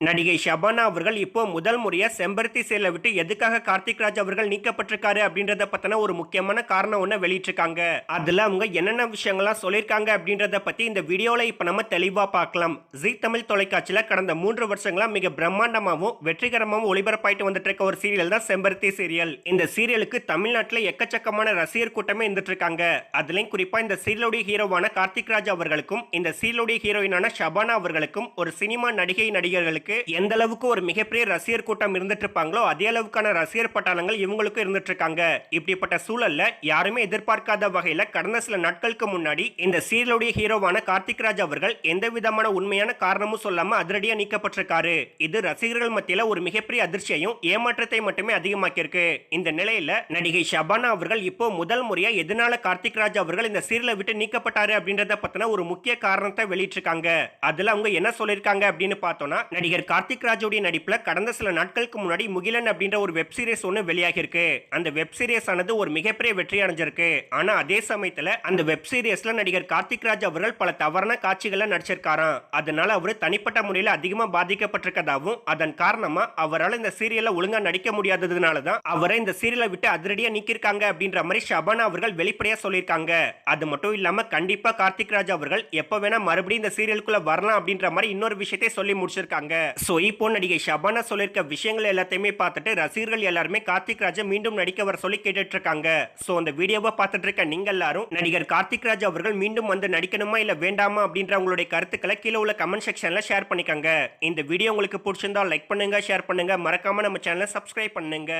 நடிகை ஷபானா அவர்கள் இப்போ முதல் முறையாக செம்பருத்தி சேலை விட்டு எதுக்காக கார்த்திக் ராஜ் அவர்கள் நீக்கப்பட்டிருக்காரு அப்படின்றத பத்தின ஒரு முக்கியமான காரணம் ஒன்று வெளியிட்டிருக்காங்க. அதுல அவங்க என்னென்ன விஷயங்கள்லாம் சொல்லியிருக்காங்க அப்படின்றத பத்தி இந்த வீடியோல இப்ப நம்ம தெளிவா பார்க்கலாம். ஜி தமிழ் தொலைக்காட்சியில கடந்த மூன்று வருஷங்களா மிக பிரம்மாண்டமாகவும் வெற்றிகரமாகவும் ஒளிபரப்பாயிட்டு வந்துட்டு இருக்க ஒரு சீரியல் தான் செம்பருத்தி சீரியல் இந்த சீரியலுக்கு தமிழ்நாட்டில் எக்கச்சக்கமான ரசிகர் கூட்டமே இருந்துட்டு இருக்காங்க அதுலயும் குறிப்பா இந்த சீரியலுடைய ஹீரோவான கார்த்திக் ராஜ் அவர்களுக்கும் இந்த சீரியலுடைய ஹீரோயினான ஷபானா அவர்களுக்கும் ஒரு சினிமா நடிகை நடிகர்களுக்கு எந்த அளவுக்கு ஒரு மிகப்பெரிய ரசிகர் கூட்டம் இருந்துட்டு இருப்பாங்களோ அதே அளவுக்கான ரசிகர் பட்டாளங்கள் இவங்களுக்கும் இருந்துட்டு இருக்காங்க இப்படிப்பட்ட சூழல்ல யாருமே எதிர்பார்க்காத வகையில கடந்த சில நாட்களுக்கு முன்னாடி இந்த சீரியலுடைய ஹீரோவான கார்த்திக் ராஜ் அவர்கள் எந்த விதமான உண்மையான காரணமும் சொல்லாம அதிரடியா நீக்கப்பட்டிருக்காரு. இது ரசிகர்கள் மத்தியில ஒரு மிகப்பெரிய அதிர்ச்சியையும் ஏமாற்றத்தை மட்டுமே அதிகமாக்கியிருக்கு. இந்த நிலையில நடிகை ஷபானா அவர்கள் இப்போ முதல் முறையா எதனால கார்த்திக் ராஜ் அவர்கள் இந்த சீரியலை விட்டு நீக்கப்பட்டாரு அப்படின்றத பத்தின ஒரு முக்கிய காரணத்தை வெளியிட்டிருக்காங்க. அதுல அவங்க என்ன சொல்லியிருக்காங்க அப்படின்னு பார்த்தோம்னா நடிகர் கார்த்திக் ராஜோடைய நடிப்பில் கடந்த சில நாட்களுக்கு முன்னாடி முகிலன் அப்படின்ற ஒரு வெப் சீரிஸ் ஒன்று வெளியாகிருக்கு அந்த வெப் சீரிஸ் ஆனது ஒரு மிகப்பெரிய வெற்றி அடைஞ்சிருக்கு. ஆனால் அதே சமயத்தில் அந்த வெப் சீரியஸில் நடிகர் கார்த்திக் ராஜ் அவர்கள் பல தவறான காட்சிகளை நடிச்சிருக்காராம். அதனால அவர் தனிப்பட்ட முறையில் அதிகமாக பாதிக்கப்பட்டிருக்கதாகவும் அதன் காரணமாக அவரால் இந்த சீரியலை ஒழுங்காக நடிக்க முடியாததுனால தான் அவரை இந்த சீரியலை விட்டு அதிரடியாக நீக்கியிருக்காங்க அப்படின்ற மாதிரி ஷபானா அவர்கள் வெளிப்படையாக சொல்லியிருக்காங்க. அது மட்டும் இல்லாமல் கண்டிப்பாக கார்த்திக் ராஜ் அவர்கள் எப்போ வேணால் மறுபடியும் இந்த சீரியலுக்குள்ளே வரலாம் அப்படின்ற மாதிரி இன்னொரு விஷயத்தை சொல்லி முடிச்சிருக்காங்க. ஸோ இப்போ நடிகை ஷபானா சொல்லியிருக்க விஷயங்கள் எல்லாத்தையுமே பார்த்துட்டு ரசிகர்கள் எல்லாருமே கார்த்திக் ராஜா மீண்டும் நடிக்க வர சொல்லி கேட்டுட்டு இருக்காங்க சோ அந்த வீடியோவை பார்த்துட்டு இருக்க நீங்க எல்லாரும் நடிகர் கார்த்திக் ராஜ் அவர்கள் மீண்டும் வந்து நடிக்கணுமா இல்ல வேண்டாமா அப்படின்ற உங்களுடைய கருத்துக்களை கீழே உள்ள கமெண்ட் செக்ஷன்ல ஷேர் பண்ணிக்கோங்க. இந்த வீடியோ உங்களுக்கு பிடிச்சிருந்தா லைக் பண்ணுங்க ஷேர் பண்ணுங்க. மறக்காம நம்ம சேனலை சப்ஸ்கிரைப் பண்ணுங்க.